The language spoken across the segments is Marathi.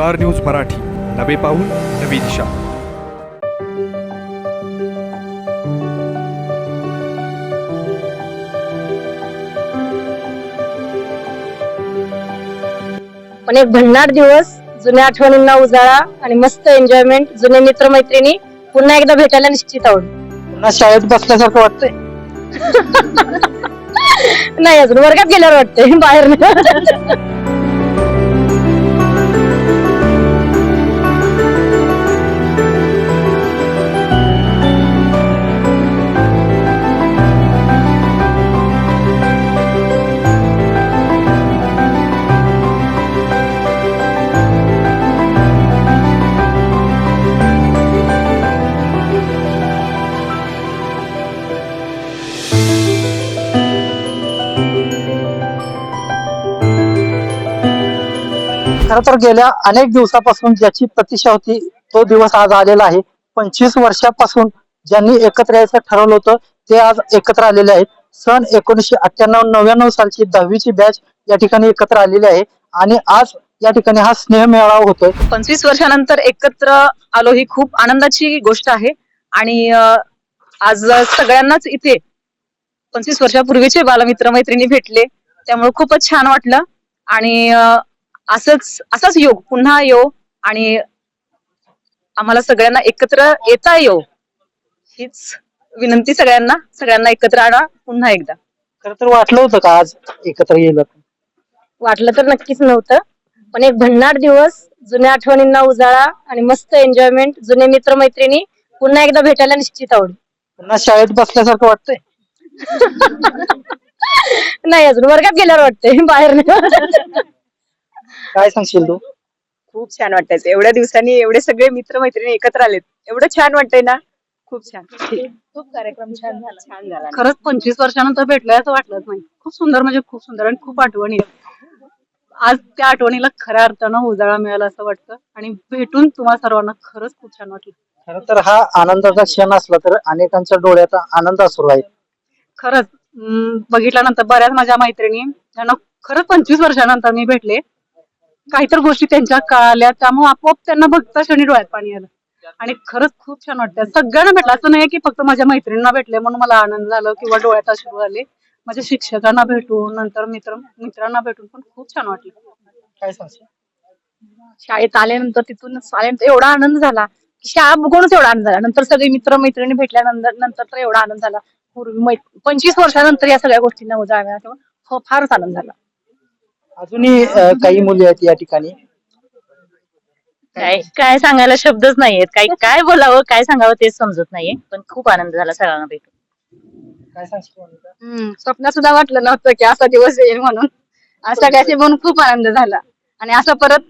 Star news Marathi. नवे पाऊल नवी दिशा. पण एक भन्नाट दिवस जुन्या आठवणींना उजाळा आणि मस्त एन्जॉयमेंट जुने मित्रमैत्रिणी पुन्हा एकदा भेटायला निश्चित आहोत. पुन्हा शाळेत बसल्यासारखं वाटतंय. नाही अजून वर्गात गेल्यावर वाटतंय बाहेर खर तर गेल्या अनेक दिवसापासून ज्याची प्रतीक्षा होती तो दिवस आज आलेला आहे. पंचवीस वर्षापासून ज्यांनी एकत्र यायचं ठरवलं होतं ते आज एकत्र आलेले आहेत. सन एकोणीशे अठ्ठ्याण्णव नव्याण्णव सालची दहावीची बॅच या ठिकाणी एकत्र आलेली आहे. आणि आज या ठिकाणी हा स्नेह मेळावा होतोय. पंचवीस वर्षानंतर एकत्र आलो ही खूप आनंदाची गोष्ट आहे. आणि आज सगळ्यांनाच इथे पंचवीस वर्षापूर्वीचे बालमित्र मैत्रिणी भेटले. त्यामुळे खूपच छान वाटलं. आणि असंच असाच योग पुन्हा येऊ आणि आम्हाला सगळ्यांना एकत्र येता येऊ हीच विनंती सगळ्यांना सगळ्यांना एकत्र आणा पुन्हा एकदा. खर तर वाटलं होतं का आज एकत्र येईल वाटलं तर नक्कीच नव्हतं. पण एक भन्नाट दिवस जुन्या आठवणींना उजाळा आणि मस्त एन्जॉयमेंट जुने मित्रमैत्रिणी पुन्हा एकदा भेटायला निश्चित आहोत पुन्हा शाळेत बसल्यासारखं वाटतंय? नाही अजून वर्गात गेल्यावर वाटतंय बाहेर नाही. काय सांगशील तू? खूप छान वाटायचं एवढ्या दिवसांनी एवढे सगळे मित्र मैत्रिणी एकत्र आलेत. एवढं छान वाटतंय ना? खूप छान. खूप कार्यक्रम छान झाला. छान झाला. खरंच पंचवीस वर्षानंतर भेटलोय असं वाटलंच नाही. खूप सुंदर म्हणजे खूप सुंदर आणि खूप आठवणी. आहेत. आज त्या आठवणीला खऱ्या अर्थानं उजाळा मिळाला असं वाटतं. आणि भेटून तुम्हा सर्वांना खरंच खूप छान वाटलं. खर तर हा आनंदाचा क्षण असला तर अनेकांच्या डोळ्यात आनंद असू आहे. खरंच अं, बघितल्यानंतर बऱ्याच माझ्या मैत्रिणी त्यांना खरंच पंचवीस वर्षानंतर मी भेटले काहीतरी गोष्टी त्यांच्या कळाल्या त्यामुळे आपोआप त्यांना बघता क्षणी डोळ्यात पाणी आलं. आणि खरंच खूप छान वाटतं सगळ्यांना भेटलं. असं नाही की फक्त माझ्या मैत्रिणींना भेटले म्हणून मला आनंद झाला किंवा डोळ्यात अश्रू आले. माझ्या शिक्षकांना भेटून नंतर मित्र मित्रांना भेटून पण खूप छान वाटलं. काय सांगशील शाळेत आल्यानंतर तिथून आल्यानंतर एवढा आनंद झाला की शाळा बघूनच एवढा आनंद झाला. नंतर सगळे मित्र मैत्रिणी भेटल्यानंतर नंतर तर एवढा आनंद झाला. पूर्वी पंचवीस वर्षानंतर या सगळ्या गोष्टींना उजाळा मिळाला. तेव्हा फारच आनंद झाला. अजूनही अं, काही मुली आहेत या ठिकाणी? काय काय सांगायला शब्दच नाहीयेत. काय काय बोलावं काय सांगावं तेच समजत नाहीये. पण खूप आनंद झाला सगळ्यांना भेटून. काय? हम्म स्वप्नात सुद्धा वाटलं नव्हतं की असा दिवस येईल म्हणून. आज सगळ्याचे म्हणून खूप आनंद झाला. आणि असं परत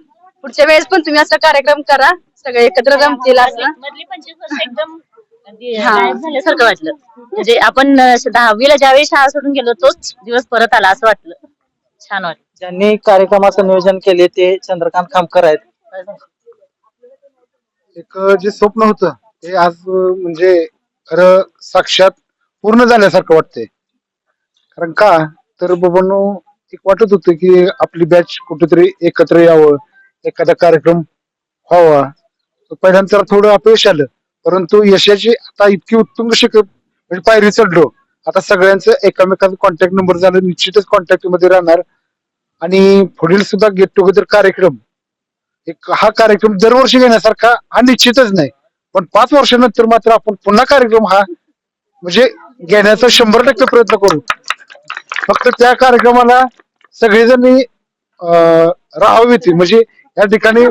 पुढच्या वेळेस पण तुम्ही असं कार्यक्रम करा. सगळे एकत्र जमतील असं. मधली पंचवीस वर्ष एकदम अगदी हा. गायब झाल्यासारखं वाटलं. म्हणजे आपण अं, दहावीला ज्यावेळी शाळा सोडून गेलो तोच दिवस परत आला असं वाटलं. छान वाटलं. ज्यांनी कार्यक्रमाचं नियोजन केले ते चंद्रकांत खामकर आहेत. काय सांगशील? एक जे स्वप्न होतं ते आज म्हणजे खरं साक्षात पूर्ण झाल्यासारखं वाटतंय. कारण का? तर बाबांनो एक वाटत होतं की आपली बॅच कुठेतरी एकत्र यावं एखादा कार्यक्रम व्हावा. तर पहिल्यांदा जरा थोडं अपयश आलं. परंतु यशाची आता इतकी उत्तुंग शिक म्हणजे पायरी चढलो. आता सगळ्यांचं एकमेकांचा कॉन्टॅक्ट नंबर झालं. निश्चितच कॉन्टॅक्टमध्ये राहणार. आणि पुढील सुद्धा गेट टुगेदर कार्यक्रम. एक हा कार्यक्रम दरवर्षी घेण्यासारखा हा निश्चितच नाही. पण पाच वर्षानंतर मात्र आपण पुन्हा कार्यक्रम हा म्हणजे घेण्याचा शंभर टक्के प्रयत्न करू. फक्त त्या कार्यक्रमाला सगळेजणी अं, राहावी म्हणजे या ठिकाणी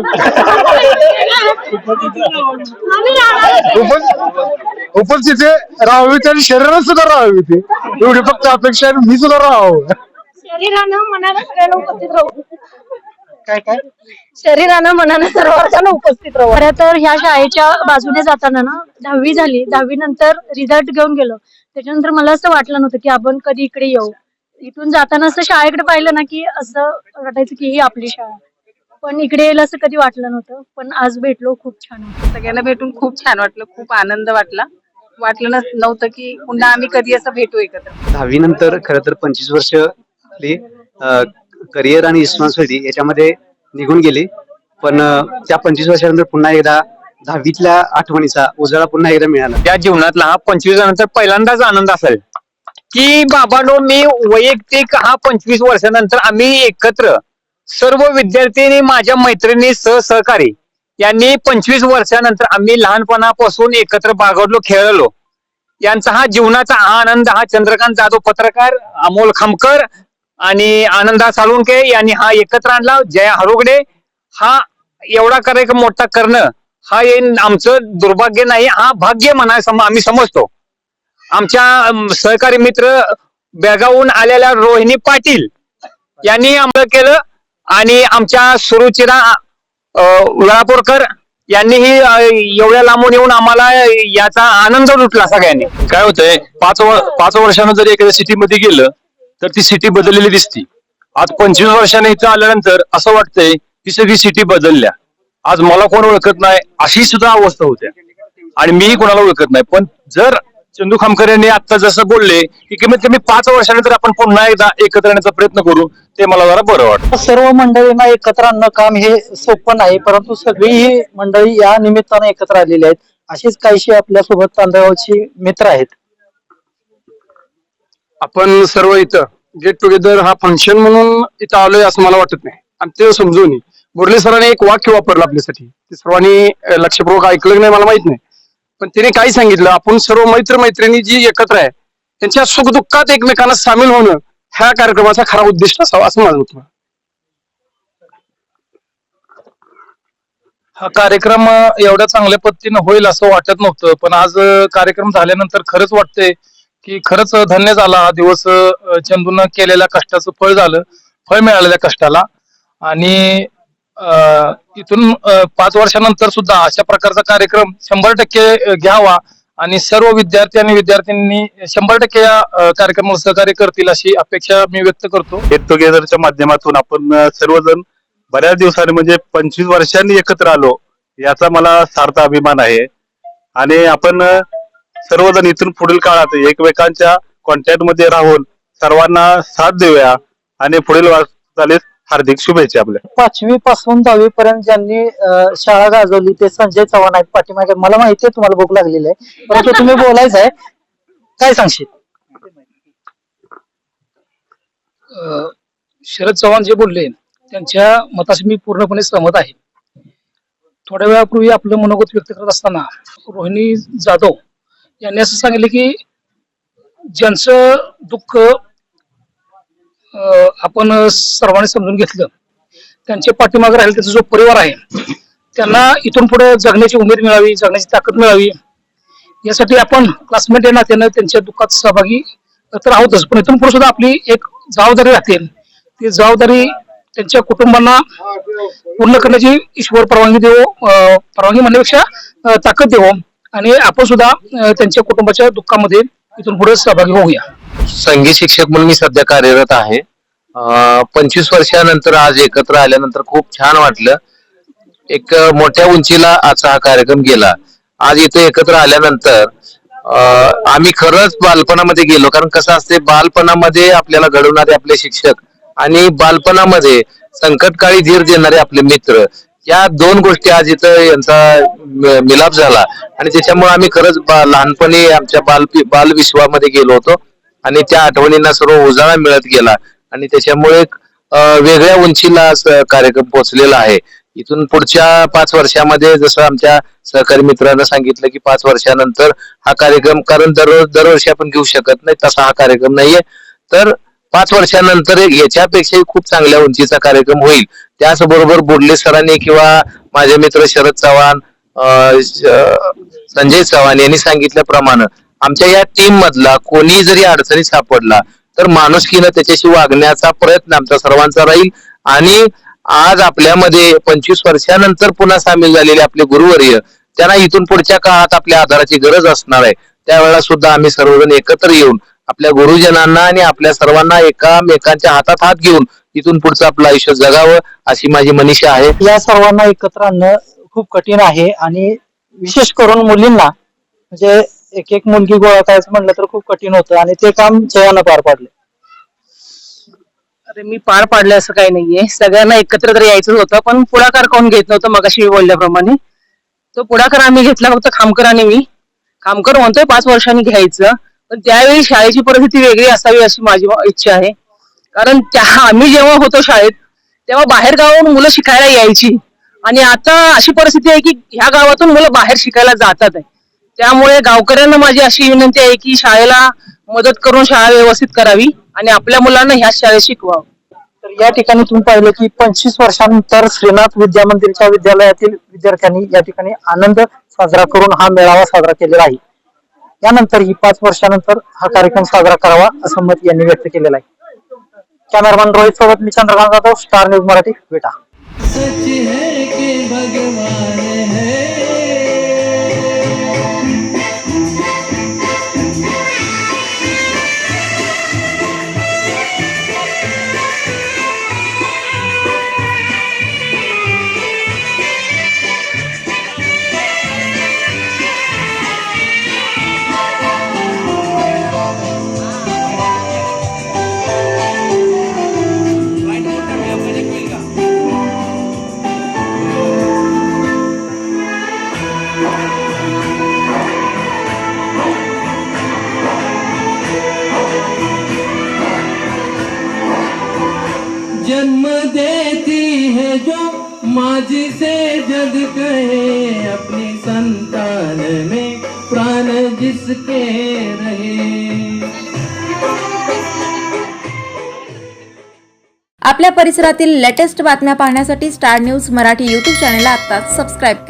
उपस्थिती राहावी आणि शरीरात सुद्धा राहावी होती एवढी फक्त अपेक्षा आहे मी सुद्धा राहावं. शरीरानं मनानं सगळ्यांना उपस्थित राहू. काय काय? शरीरानं मनानं सर्वांना उपस्थित राहू. खरं तर ह्या शाळेच्या बाजूने जाताना ना दहावी झाली. दहावी नंतर रिझल्ट घेऊन गेलो. त्याच्यानंतर मला असं वाटलं नव्हतं की आपण कधी इकडे येऊ. इथून जाताना असं शाळेकडे पाहिलं ना की असं वाटायचं की ही आपली शाळा. पण इकडे येईल असं कधी वाटलं नव्हतं. पण आज भेटलो खूप छान. सगळ्यांना भेटून खूप छान वाटलं खूप आनंद वाटला. वाटलं नव्हतं की पुन्हा आम्ही कधी असं भेटू एकत्र. दहावी नंतर खरं तर पंचवीस वर्ष आपली करिअर आणि रिस्पॉन्सिबिलिटी याच्यामध्ये निघून गेली. पण त्या पंचवीस वर्षानंतर पुन्हा एकदा दहावीतल्या आठवणीचा उजाळा पुन्हा एकदा मिळाला. त्या जीवनातला हा पंचवीस नंतर पहिल्यांदाच आनंद असेल. की बाबानो मी वैयक्तिक हा पंचवीस वर्षानंतर आम्ही एकत्र सर्व विद्यार्थ्यांनी माझ्या मैत्रिणी सह सहकारी यांनी पंचवीस वर्षानंतर आम्ही लहानपणापासून एकत्र बागडलो खेळलो. यांचा हा जीवनाचा हा आनंद हा चंद्रकांत जाधव पत्रकार अमोल खामकर आणि आनंदा साळुंके यांनी हा एकत्र आणला. जया हरोगडे हा एवढा कार्यक्रम मोठा करणं हा आमचं दुर्भाग्य नाही हा भाग्य म्हणा आम्ही समजतो. आमच्या सहकारी मित्र बेळगावहून आलेल्या रोहिणी पाटील यांनी आम्हाला केलं आणि आमच्या सुरुचिरा वेळापूरकर यांनीही एवढ्या लांबून येऊन आम्हाला याचा आनंद लुटला सगळ्यांनी. काय होतंय पाच पाच वर्षानं जर एखाद्या सिटीमध्ये गेलं तर ती सिटी बदललेली दिसती. आज पंचवीस वर्षाने इथं आल्यानंतर असं वाटतंय की सगळी सिटी बदलल्या. आज मला कोण ओळखत नाही अशी सुद्धा अवस्था होत्या. आणि मीही कोणाला ओळखत नाही. पण जर चंदू खामकर यांनी आता जसं बोलले की कमीत कमी पाच वर्षानंतर आपण पुन्हा एकदा एकत्र येण्याचा प्रयत्न करू ते मला जरा बरं वाटतं. सर्व मंडळींना एकत्र आणणं काम हे सोपं नाही परंतु सगळी ही मंडळी या निमित्तानं एकत्र आलेली आहेत. अशीच काहीशी आपल्यासोबत तांदळाची मित्र आहेत. आपण सर्व इथं गेट टुगेदर हा फंक्शन म्हणून इथं आलोय असं मला वाटत नाही. आणि ते समजून मुरली सरांनी एक वाक्य वापरलं आपल्यासाठी. ते सर्वांनी लक्षपूर्वक ऐकलं नाही मला माहीत नाही. पण तिने काय सांगितलं? आपण सर्व मैत्र मैत्रिणी जी एकत्र आहे त्यांच्या सुखदुःखात एकमेकांना सामील होणं ह्या कार्यक्रमाचा खरा उद्दिष्ट असावा असं माझं होत हा कार्यक्रम एवढ्या चांगल्या पद्धतीनं होईल असं वाटत नव्हतं. पण आज कार्यक्रम झाल्यानंतर खरंच वाटतंय की खरंच धन्य झाला हा दिवस चंदून केलेल्या कष्टाचं फळ झालं फळ मिळालेल्या कष्टाला. आणि इथून पाच वर्षानंतर सुद्धा अशा प्रकारचा कार्यक्रम शंभर टक्के घ्यावा आणि सर्व विद्यार्थी आणि विद्यार्थ्यांनी शंभर टक्के या कार्यक्रमाला सहकार्य करतील अशी अपेक्षा मी व्यक्त करतो. गेट टुगेदरच्या माध्यमातून आपण सर्वजण बऱ्याच दिवसांनी म्हणजे पंचवीस वर्षांनी एकत्र आलो याचा मला सार्थ अभिमान आहे. आणि आपण सर्वजण इथून पुढील काळात एकमेकांच्या कॉन्टॅक्टमध्ये राहून सर्वांना साथ देऊया आणि पुढील वाटचालीस हार्दिक शुभेच्छा आपल्या. पाचवी पासून दहावी पर्यंत ज्यांनी शाळा गाजवली ते संजय चव्हाण आहेत पाठीमागे. मला माहिती आहे तुम्हाला भूक लागलेली आहे. परंतु तुम्ही बोलायचं आहे काय सांगशील? अ, शरद चव्हाण जे बोलले त्यांच्या मताशी मी पूर्णपणे सहमत आहे. थोड्या वेळापूर्वी आपलं मनोगत व्यक्त करत असताना रोहिणी जाधव यांनी असं सांगितलं की ज्यांचं दुःख आपण सर्वांनी समजून घेतलं त्यांच्या पाठीमागे राहील त्याचा जो परिवार आहे त्यांना इथून पुढे जगण्याची उमेद मिळावी जगण्याची ताकद मिळावी यासाठी आपण क्लासमेट या नात्यानं त्यांच्या दुःखात सहभागी तर आहोतच. पण इथून पुढे सुद्धा आपली एक जबाबदारी राहते. ती जबाबदारी त्यांच्या कुटुंबांना पूर्ण करण्याची ईश्वर परवानगी देवो अं, परवानगी म्हणण्यापेक्षा ताकद देवो. आणि आपण सुद्धा त्यांच्या कुटुंबाच्या दुःखामध्ये इथून पुढे सहभागी होऊया. संगीत शिक्षक म्हणून मी सध्या कार्यरत आहे. पंचवीस वर्षानंतर आज एकत्र आल्यानंतर खूप छान वाटलं. एक मोठ्या उंचीला आजचा हा कार्यक्रम गेला. आज इथे एकत्र आल्यानंतर अं, आम्ही खरंच बालपणामध्ये गेलो. कारण कसं असते बालपणामध्ये आपल्याला घडवणारे आपले शिक्षक आणि बालपणामध्ये संकटकाळी धीर देणारे आपले मित्र या दोन गोष्टी आज इथं यांचा मिलाप झाला. आणि त्याच्यामुळे आम्ही खरंच बा- लहानपणी आमच्या बाल बालविश्वामध्ये गेलो होतो. आणि त्या आठवणींना सर्व उजाळा मिळत गेला. आणि त्याच्यामुळे वेगळ्या उंचीला कार्यक्रम पोहोचलेला आहे. इथून पुढच्या पाच वर्षामध्ये जसं आमच्या सहकारी मित्रांना सांगितलं की पाच वर्षानंतर हा कार्यक्रम कारण दररोज दरवर्षी आपण घेऊ शकत नाही तसा हा कार्यक्रम नाहीये. तर पाच वर्षानंतर याच्यापेक्षाही खूप चांगल्या उंचीचा कार्यक्रम होईल. त्याचबरोबर बोडले सरांनी किंवा माझे मित्र शरद चव्हाण संजय चव्हाण यांनी सांगितल्याप्रमाणे आमच्या या टीम मधला कोणी जरी अडचणी सापडला तर माणुसकीनं त्याच्याशी वागण्याचा प्रयत्न आमचा सर्वांचा राहील. आणि आज आपल्यामध्ये पंचवीस वर्षानंतर पुन्हा सामील झालेले आपले गुरुवर्य त्यांना इथून पुढच्या काळात आपल्या आधाराची गरज असणार आहे. त्यावेळेला सुद्धा आम्ही सर्वजण एकत्र येऊन आपल्या गुरुजनांना आणि आपल्या सर्वांना एकामेकांच्या हातात हात घेऊन इथून पुढचं आपलं आयुष्य जगावं अशी माझी मनीषा आहे. या सर्वांना एकत्र आणणं खूप कठीण आहे आणि विशेष करून मुलींना. म्हणजे एक एक मुलगी गोळा करायचं म्हणलं तर खूप कठीण होतं आणि ते काम जयानं पार पाडले. अरे मी पार पाडलं असं काही नाहीये. सगळ्यांना एकत्र तर यायचं होतं पण पुढाकार कोण घेत नव्हतं मगाशी मी बोलल्याप्रमाणे. तो पुढाकार आम्ही घेतला फक्त खामकर आणि मी. खामकर म्हणतोय पाच वर्षांनी घ्यायचं. पण त्यावेळी शाळेची परिस्थिती वेगळी असावी अशी माझी इच्छा आहे. कारण त्या आम्ही जेव्हा होतो शाळेत तेव्हा बाहेर गावाहून मुलं शिकायला यायची. आणि आता अशी परिस्थिती आहे की ह्या गावातून मुलं बाहेर शिकायला जातात आहे. त्यामुळे गावकऱ्यांना माझी अशी विनंती आहे की शाळेला मदत करून शाळा व्यवस्थित करावी आणि आपल्या मुलांना ह्या शाळेत शिकवावं. तर या ठिकाणी तुम्ही पाहिलं की पंचवीस वर्षानंतर श्रीनाथ विद्या मंदिरच्या विद्यालयातील विद्यार्थ्यांनी या ठिकाणी आनंद साजरा करून हा मेळावा साजरा केलेला आहे. यानंतर ही पाच वर्षानंतर हा कार्यक्रम साजरा करावा असं मत यांनी व्यक्त केलेलं आहे. कॅमेरामॅन रोहित सोबत मी चंद्रकांत जाधव स्टार न्यूज मराठी बेटा जन्म देती है जो माझी से जग कहे अपनी संतान में प्राण जिसके रहे। आपल्या परिसरातील लेटेस्ट बातम्या पाहण्यासाठी स्टार न्यूज मराठी यूट्यूब चॅनलला आत्ताच सबस्क्राईब करा.